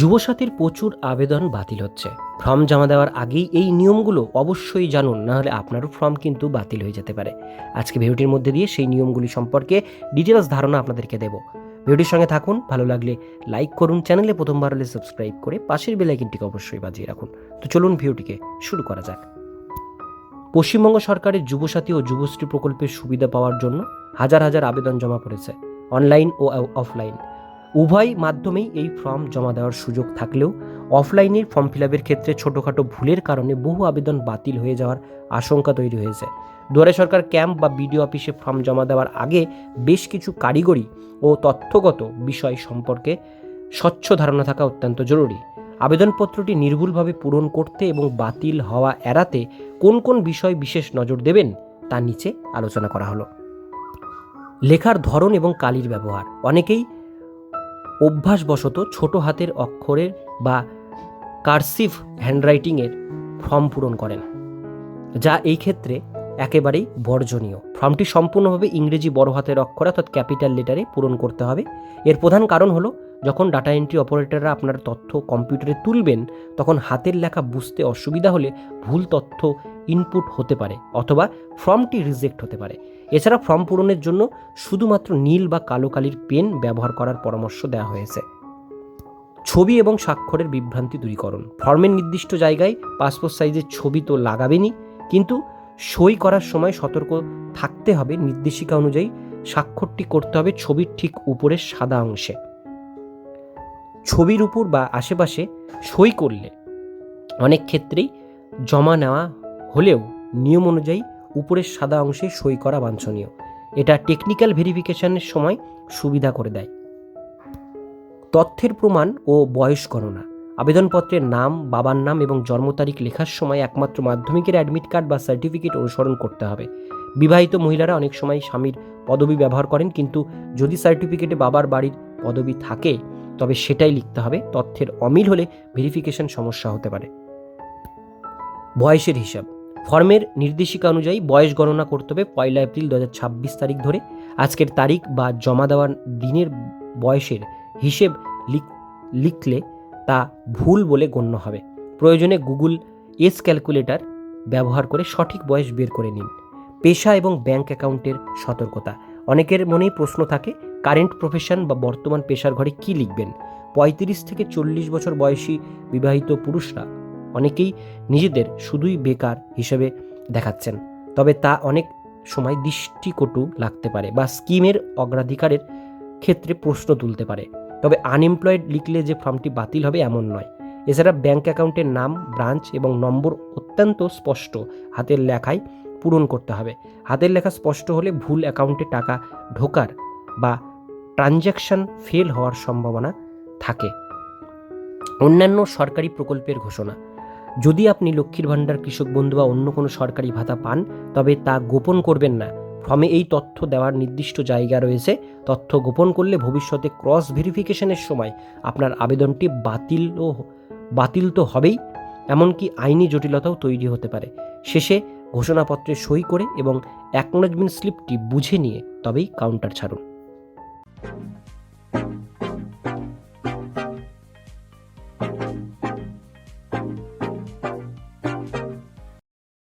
যুবসাথীর প্রচুর আবেদন বাতিল হচ্ছে। ফর্ম জমা দেওয়ার আগেই এই নিয়মগুলো অবশ্যই জানুন নাহলে আপনারও ফর্ম কিন্তু বাতিল হয়ে যেতে পারে। আজকে ভিডিওটির মধ্যে দিয়ে সেই নিয়মগুলি সম্পর্কে ডিটেলস ধারণা আপনাদেরকে দেব। ভিডিওটির সঙ্গে থাকুন, ভালো লাগলে লাইক করুন, চ্যানেলে প্রথমবার হলে সাবস্ক্রাইব করে পাশের বেলাইকিনটিকে অবশ্যই বাজিয়ে রাখুন। তো চলুন ভিডিওটিকে শুরু করা যাক। পশ্চিমবঙ্গ সরকারের যুবসাথী ও যুবশ্রী প্রকল্পের সুবিধা পাওয়ার জন্য হাজার হাজার আবেদন জমা পড়েছে, অনলাইন ও অফলাইন। উভয় মাধ্যমেই এই ফর্ম জমা দেওয়ার সুযোগ থাকলেও অফলাইনের ফর্ম ফিল আপের ক্ষেত্রে ছোটোখাটো ভুলের কারণে বহু আবেদন বাতিল হয়ে যাওয়ার আশঙ্কা তৈরি হয়েছে। দুয়ারে সরকার ক্যাম্প বা বিডিও অফিসে ফর্ম জমা দেওয়ার আগে বেশ কিছু কারিগরি ও তথ্যগত বিষয় সম্পর্কে স্বচ্ছ ধারণা থাকা অত্যন্ত জরুরি। আবেদনপত্রটি নির্ভুলভাবে পূরণ করতে এবং বাতিল হওয়া এড়াতে কোন কোন বিষয় বিশেষ নজর দেবেন তা নিচে আলোচনা করা হলো। লেখার ধরন এবং কালির ব্যবহার। অনেকেই অভ্যাসবশত ছোট হাতের অক্ষরের বা কার্সিভ হ্যান্ডরাইটিংয়ের ফর্ম পূরণ করেন যা এই ক্ষেত্রে একেবারেই বর্জনীয়। ফর্মটি সম্পূর্ণভাবে ইংরেজি বড় হাতের অক্ষর অর্থাৎ ক্যাপিটাল লেটারে পূরণ করতে হবে। এর প্রধান কারণ হলো, যখন ডাটা এন্ট্রি অপারেটররা আপনার তথ্য কম্পিউটারে তুলবেন, তখন হাতের লেখা বুঝতে অসুবিধা হলে ভুল তথ্য ইনপুট হতে পারে অথবা ফর্মটি রিজেক্ট হতে পারে। এছাড়া ফর্ম পূরণের জন্য শুধুমাত্র নীল বা কালো কালির পেন ব্যবহার করার পরামর্শ দেওয়া হয়েছে। ছবি এবং স্বাক্ষরের বিভ্রান্তি দূরীকরণ। ফর্মের নির্দিষ্ট জায়গায় পাসপোর্ট সাইজের ছবি তো লাগাবেনই, কিন্তু সই করার সময় সতর্ক থাকতে হবে। নির্দেশিকা অনুযায়ী স্বাক্ষরটি করতে হবে ছবির ঠিক উপরের সাদা অংশে। ছবির উপর বা আশেপাশে সই করলে অনেক ক্ষেত্রেই জমা নেওয়া হলেও নিয়ম অনুযায়ী উপরের সাদা অংশে সই করা বাঞ্ছনীয়। এটা টেকনিক্যাল ভেরিফিকেশনের সময় সুবিধা করে দেয়। তথ্যের প্রমাণ ও বয়স গণনা। আবেদনপত্রের নাম, বাবার নাম এবং জন্ম তারিখ লেখার সময় একমাত্র মাধ্যমিকের অ্যাডমিট কার্ড বা সার্টিফিকেট অনুসরণ করতে হবে। বিবাহিত মহিলারা অনেক সময় স্বামীর পদবি ব্যবহার করেন, কিন্তু যদি সার্টিফিকেটে বাবার বাড়ির পদবি থাকে, তবে সেটাই লিখতে হবে। তথ্যের অমিল হলে ভেরিফিকেশন সমস্যা হতে পারে। বয়সের হিসাব। ফর্মের নির্দেশিকা অনুযায়ী বয়স গণনা করতে হবে পয়লা এপ্রিল দু হাজার ছাব্বিশ তারিখ ধরে। আজকের তারিখ বা জমা দেওয়ার দিনের বয়সের হিসেব লিখলে তা ভুল বলে গণ্য হবে। প্রয়োজনে গুগল এস ক্যালকুলেটর ব্যবহার করে সঠিক বয়স বের করে নিন। পেশা এবং ব্যাংক অ্যাকাউন্টের সতর্কতা। অনেকের মনেই প্রশ্ন থাকে, কারেন্ট প্রফেশন বা বর্তমান পেশার ঘরে কি লিখবেন? পঁয়ত্রিশ থেকে চল্লিশ বছর বয়সী বিবাহিত পুরুষরা অনেকেই নিজেদের শুধুই বেকার হিসেবে দেখাচ্ছেন। তবে তা অনেক সময় দৃষ্টিকটু লাগতে পারে বা স্কিমের অগ্রাধিকারের ক্ষেত্রে প্রশ্ন তুলতে পারে। তবে আনএমপ্লয়েড লিখলে যে ফর্মটি বাতিল হবে এমন নয়। এছাড়া ব্যাংক অ্যাকাউন্টের নাম ব্রাঞ্চ এবং নম্বর অত্যন্ত স্পষ্ট হাতের লেখায় পূরণ করতে হবে। হাতের লেখা স্পষ্ট হলে ভুল অ্যাকাউন্টে টাকা ঢোকার বা ট্রানজ্যাকশন ফেল হওয়ার সম্ভাবনা থাকে। অন্যান্য সরকারি প্রকল্পের ঘোষণা। যদি আপনি লক্ষ্মীর ভাণ্ডার কৃষক বন্ধু বা অন্য কোনো সরকারি ভাতা পান, তবে তা গোপন করবেন না। ফর্মে এই তথ্য দেওয়ার নির্দিষ্ট জায়গা রয়েছে। তথ্য গোপন করলে ভবিষ্যতে ক্রস ভেরিফিকেশনের সময় আপনার আবেদনটি বাতিল ও বাতিল তো হবেই, এমনকি আইনি জটিলতাও তৈরি হতে পারে। শেষে ঘোষণাপত্রে সই করে এবং অ্যাকনোলেজমেন্ট স্লিপটি বুঝে নিয়ে তবেই কাউন্টার ছাড়ুন।